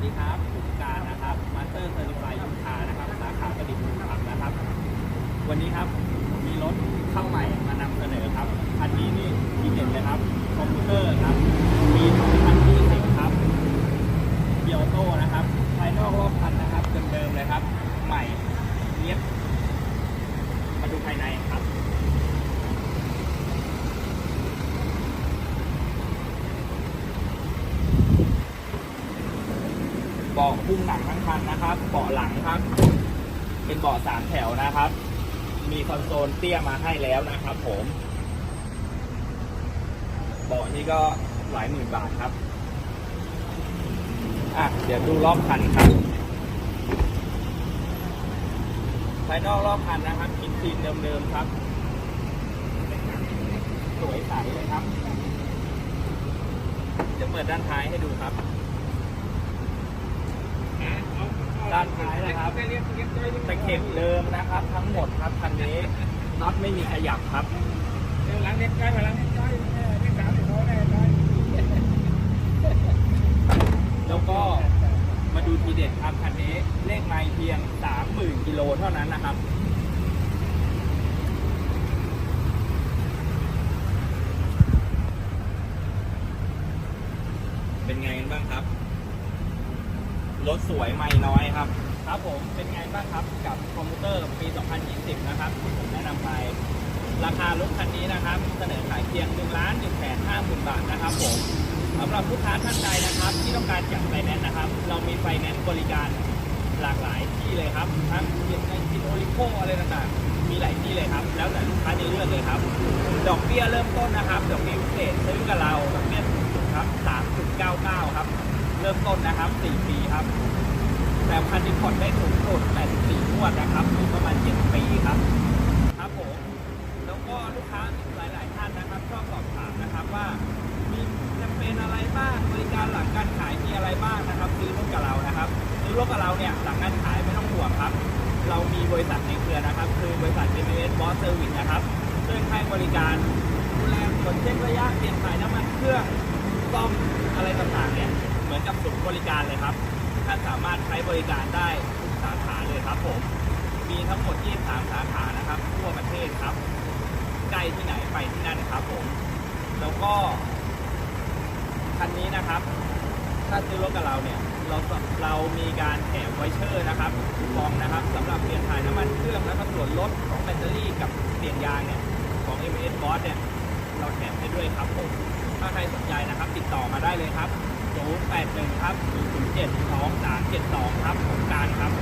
วัสดีครับผมการนะครับมาสเตอร์เซอร์ติฟายยูคานะครับสาขาประดิษฐ์มือขับนะครับ วันนี้ครับมีรถเข้าใหม่มานำเสนอครับ อันนี้นี่ทีเด็ดเลยครับคอมพิวเตอร์ครับ มี2020ครับเกียวโตนะครับ ภายนอกรอบคันนะครับเดิมๆเลยครับ ใหม่เรียบมาดูภายในครับ เบาะพุ่งหนังทั้งคันนะครับ เบาะหลังครับ เป็นเบาะสามแถวนะครับ มีคอนโซลเตี้ยมาให้แล้วนะครับ ผมเบาะนี้ก็หลายหมื่นบาทครับอะเดี๋ยวดูรอบคันครับภายนอกรอบคันนะครับอินซีนเดิมๆครับ สวยใสเลยครับ เดี๋ยวเปิดด้านท้ายให้ดูครับ ด้านท้ายนะครับ ตะเข็บเดิมนะครับทั้งหมดครับคันนี้น็อตไม่มีขยับครับหลังเล็กใกล้มาหลังเล็กใกล้เล็กสามสิบโลได้แล้วก็มาดูทีเด็ดครับคันนี้เลขไมล์เพียง30,000กิโลเท่านั้นนะครับเป็นไงกันบ้างครับ รถสวยไม่น้อยครับ ครับผมเป็นไงบ้างครับกับคอมพิวเตอร์ปี 2020 นะครับที่ผมแนะนำไป ราคารถคันนี้นะครับ เสนอขายเพียง1ล้าน1แสน5หมื่นบาทนะครับผมสำหรับลูกค้าท่านใดนะครับ ที่ต้องการจัดไฟแนนซ์นะครับ เรามีไฟแนนซ์บริการหลากหลายที่เลยครับทั้งเกียรในกินโอริโคอะไรต่างๆ มีหลายที่เลยครับ แล้วแต่ลูกค้าจะเลือกเลยครับ ดอกเบี้ยเริ่มต้นนะครับดอกเบี้ยพิเศษซื้อกับเราดอกเบี้ยถูกครับ3.99 ครับ เริ่มต้นนะครับ 4 ปีครับ แต่พันธุ์ที่ผ่อนได้สูงสุด84งวดนะครับหรือประมาณ 7 ปีครับ ครับผม แล้วก็ลูกค้าหลาย ๆ ท่านนะครับชอบสอบถามนะครับว่า มีแคมเปญอะไรบ้างบริการหลังการขายมีอะไรบ้างนะครับซื้อรถกับเรานะครับซื้อรถกับเราเนี่ยหลังการขายไม่ต้องห่วงครับ เรามีบริษัทในเครือนะครับ คือบริษัท JMS Boss Service นะครับซึ่งให้บริการดูแลตรวจเช็คระยะเปลี่ยนถ่ายน้ำมันเครื่องซ่อมอะไรต่าง ๆ เนี่ยเหมือนกับศูนย์บริการเลยครับ ท่านสามารถใช้บริการได้ทุกสาขาเลยครับผม มีทั้งหมด 23 สาขานะครับ ทั่วประเทศครับ ใกล้ที่ไหนไปที่นั่นครับผม แล้วก็คันนี้นะครับ ถ้าซื้อรถกับเราเนี่ย เราเรามีการแถมไวเชอร์นะครับคูปองนะครับสำหรับเปลี่ยนถ่ายน้ำมันเครื่องแล้วก็ส่วนลดของแบตเตอรี่กับเปลี่ยนยางเนี่ยของ m s Boss เนี่ยเราแถมให้ด้วยครับผม ถ้าใครสนใจนะครับ ติดต่อมาได้เลยครับ081ครับ 7 2 3 7 2 ครับผมการครับ